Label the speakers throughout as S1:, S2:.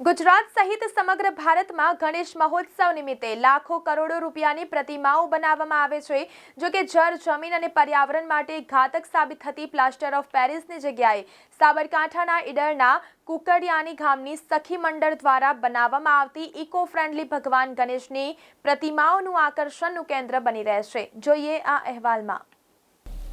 S1: ગુજરાત સહિત સમગ્ર ભારતમાં ગણેશ મહોત્સવ નિમિત્તે લાખો કરોડો રૂપિયાની પ્રતિમાઓ બનાવવામાં આવે છે. જો કે જળ, જમીન અને પર્યાવરણ માટે ઘાતક સાબિત થતી પ્લાસ્ટર ઓફ પેરિસની જગ્યાએ સાબરકાંઠાના ઈડરના કુકડિયાની ગામની સખી મંડળ દ્વારા બનાવવામાં આવતી ઇકો ફ્રેન્ડલી ભગવાન ગણેશની પ્રતિમાઓનું આકર્ષણનું કેન્દ્ર બની રહેશે. જોઈએ આ અહેવાલમાં.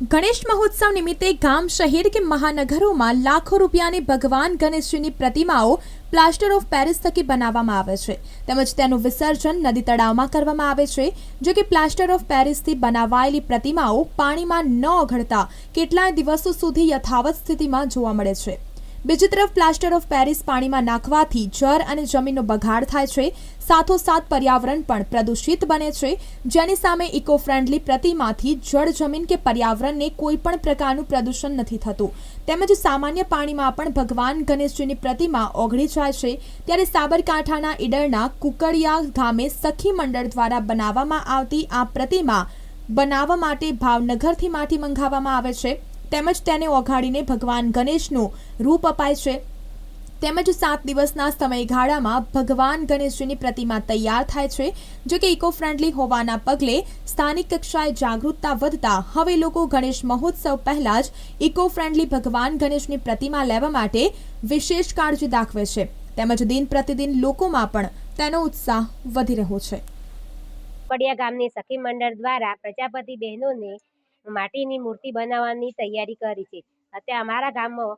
S1: ગણેશ મહોત્સવ નિમિત્તે ગામ, શહેર કે મહાનગરોમાં લાખો રૂપિયાની ભગવાન ગણેશજીની પ્રતિમાઓ પ્લાસ્ટર ઓફ પેરિસ થકી બનાવવામાં આવે છે. તેમજ તેનું વિસર્જન નદી તળાવમાં કરવામાં આવે છે, જો કે પ્લાસ્ટર ઓફ પેરિસથી બનાવાયેલી પ્રતિમાઓ પાણીમાં ન ઓગળતા કેટલાય દિવસો સુધી યથાવત સ્થિતિમાં જોવા મળે છે. બીજી તરફ પ્લાસ્ટર ઓફ પેરિસ પાણીમાં નાખવાથી જળ અને જમીનનો બગાડ થાય છે. સાથોસાથ પર્યાવરણ પણ પ્રદૂષિત બને છે. જેની સામે ઇકો ફ્રેન્ડલી પ્રતિમાથી જળ, જમીન કે પર્યાવરણને કોઈ પણ પ્રકારનું પ્રદૂષણ નથી થતું. તેમજ સામાન્ય પાણીમાં પણ ભગવાન ગણેશજીની પ્રતિમા ઓગળી જાય છે. ત્યારે સાબરકાંઠાના ઈડરના કુકડિયા ગામે સખી મંડળ દ્વારા બનાવવામાં આવતી આ પ્રતિમા બનાવવા માટે ભાવનગરથી માટી મંગાવવામાં આવે છે. તેમજ તેને ઓઘાડીને ભગવાન ગણેશનું રૂપ અપાય છે. તેમજ સાત દિવસના સમયગાળામાં ભગવાન ગણેશજીની પ્રતિમા તૈયાર થાય છે, જો કે ઇકો ફ્રેન્ડલી હોવાના પગલે સ્થાનિક કક્ષાએ જાગૃતતા વધતા હવે લોકો ગણેશ મહોત્સવ પહેલા જ ઇકો ફ્રેન્ડલી ભગવાન ગણેશની પ્રતિમા લેવા માટે વિશેષ કાળજી દાખવે છે. તેમજ દિન પ્રતિદિન લોકોમાં પણ તેનો ઉત્સાહ વધી રહ્યો છે.
S2: પડિયા ગામની સખી મંડળ દ્વારા પ્રજાપતિ બહેનોને માટીની મૂર્તિ બનાવવાની તૈયારી કરી છે. અત્યારે અમારા ગામમાં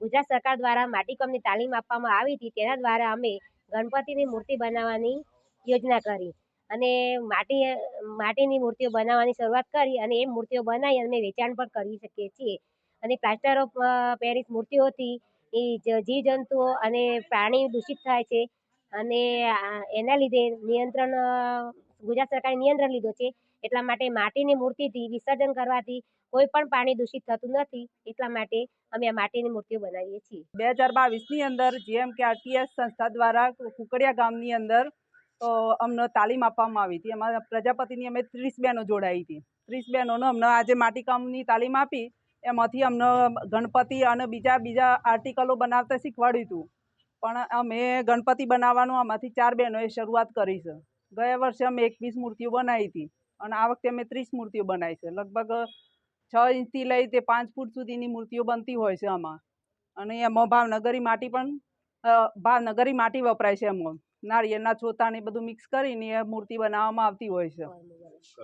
S2: ગુજરાત સરકાર દ્વારા માટીકામની તાલીમ આપવામાં આવી હતી. તેના દ્વારા અમે ગણપતિની મૂર્તિ બનાવવાની યોજના કરી અને માટી, માટીની મૂર્તિઓ બનાવવાની શરૂઆત કરી અને એ મૂર્તિઓ બનાવી અને વેચાણ પણ કરી શકીએ છીએ. અને પ્લાસ્ટર ઓફ પેરિસ મૂર્તિઓથી એ જીવજંતુઓ અને પ્રાણી દૂષિત થાય છે. અને એના લીધે નિયંત્રણ ગુજરાત સરકારે નિયંત્રણ લીધો છે. એટલા માટે માટીની મૂર્તિથી વિસર્જન કરવાથી કોઈ પણ પાણી દૂષિત થતું નથી, એટલા માટે અમે આ માટીની મૂર્તિઓ બનાવીએ છીએ.
S3: બે હજાર બાવીસની અંદર જેમ કે આરટીએસ સંસ્થા દ્વારા કુકડિયા ગામની અંદર અમને તાલીમ આપવામાં આવી હતી. એમાં પ્રજાપતિની અમે ત્રીસ બહેનો જોડાઈ હતી. ત્રીસ બહેનોને અમને આજે માટીકામની તાલીમ આપી, એમાંથી અમને ગણપતિ અને બીજા બીજા આર્ટિકલો બનાવતા શીખવાડ્યું હતું. પણ અમે ગણપતિ બનાવવાનું આમાંથી ચાર બહેનોએ શરૂઆત કરી છે. ગયા વર્ષે અમે એકવીસ મૂર્તિઓ બનાવી હતી. અને આ વખતે અમે ત્રીસ મૂર્તિઓ બનાવી છે. લગભગ છ ઇંચથી લઈ તે પાંચ ફૂટ સુધીની મૂર્તિઓ બનતી હોય છે આમાં. અને એમાં ભાવનગરી માટી પણ ભાવનગરી માટી વપરાય છે એમાં નાળિયેરના છોતા ને બધું મિક્સ કરીને એ મૂર્તિ બનાવવામાં આવતી હોય છે.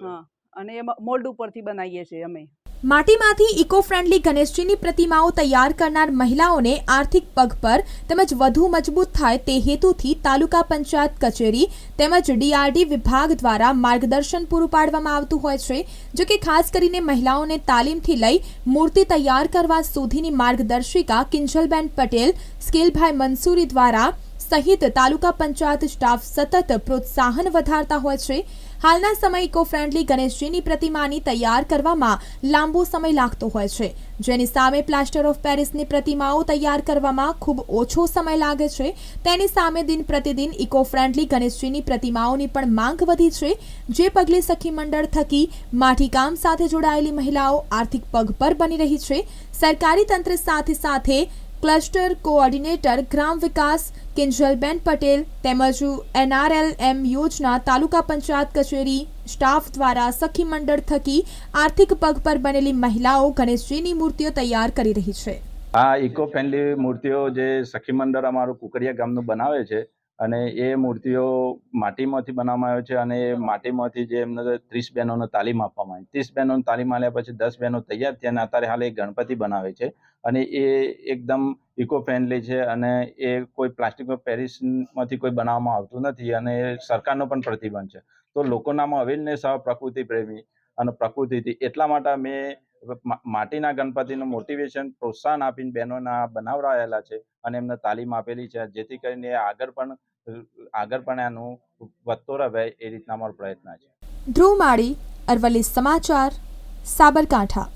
S3: હા. અને એ મોલ્ડ ઉપરથી બનાવીએ છીએ અમે.
S1: માટીમાંથી ઇકો ફ્રેન્ડલી ગણેશજીની પ્રતિમાઓ તૈયાર કરનાર મહિલાઓને આર્થિક પગ પર તેમજ વધુ મજબૂત થાય તે હેતુથી તાલુકા પંચાયત કચેરી તેમજ ડીઆરડી વિભાગ દ્વારા માર્ગદર્શન પૂરું પાડવામાં આવતું હોય છે, જો કે ખાસ કરીને મહિલાઓને તાલીમથી લઈ મૂર્તિ તૈયાર કરવા સુધીની માર્ગદર્શિકા કિંજલબેન પટેલ, સ્કેલભાઈ મંસૂરી દ્વારા સહિત તાલુકા પંચાયત સ્ટાફ સતત પ્રોત્સાહન વધારતા હોય છે. હાલના સમય ઇકો ફ્રેન્ડલી ગણેશજીની પ્રતિમાની તૈયાર કરવામાં લાંબો સમય લાગતો હોય છે. જેની સામે પ્લાસ્ટર ઓફ પેરિસની પ્રતિમાઓ તૈયાર કરવામાં ખૂબ ઓછો સમય લાગે છે. તેની સામે દિન પ્રતિદિન ઇકો ફ્રેન્ડલી ગણેશજીની પ્રતિમાઓની પણ માંગ વધી છે. જે પગલે સખી મંડળ થકી માટીકામ સાથે જોડાયેલી મહિલાઓ આર્થિક પગભર બની રહી છે. સરકારી તંત્ર સાથે સાથે ક્લસ્ટર કોઓર્ડિનેટર ગ્રામ વિકાસ કિંજલબેન પટેલ તેમજ એનઆરએલએમ યોજના તાલુકા પંચાયત કચેરી સ્ટાફ દ્વારા સખી મંડળ થકી આર્થિક પગ પર બનેલી મહિલાઓ ગણેશજીની મૂર્તિઓ તૈયાર કરી રહી છે.
S4: આ ઇકો ફ્રેન્ડલી મૂર્તિઓ જે સખી મંડળ અમારું કુકરિયા ગામનું બનાવે છે અને એ મૂર્તિઓ માટીમાંથી બનાવવામાં આવે છે અને એ માટીમાંથી જે એમને ત્રીસ બહેનોને તાલીમ આપવામાં આવી. ત્રીસ બહેનોને તાલીમ આપ્યા પછી દસ બહેનો તૈયાર થયા અને અત્યારે હાલ એ ગણપતિ બનાવે છે. અને એ એકદમ ઇકો ફ્રેન્ડલી છે અને એ કોઈ પ્લાસ્ટિક પેરિસમાંથી કોઈ બનાવવામાં આવતું નથી અને એ સરકારનો પણ પ્રતિબંધ છે. તો લોકોનામાં અવેરનેસ આવે પ્રકૃતિ પ્રેમી અને પ્રકૃતિથી. એટલા માટે મેં મા- માટીના ગણપતિનું મોટિવેશન પ્રોત્સાહન આપીને બહેનોના બનાવડાયેલા છે અને એમને તાલીમ આપેલી છે. જેથી કરીને આગળ પણ આગળ પણ એનું વધતો રહે એ રીતના અમારો પ્રયત્ન છે.
S1: ધ્રુવ માળી, અરવલ્લી સમાચાર, સાબરકાંઠા.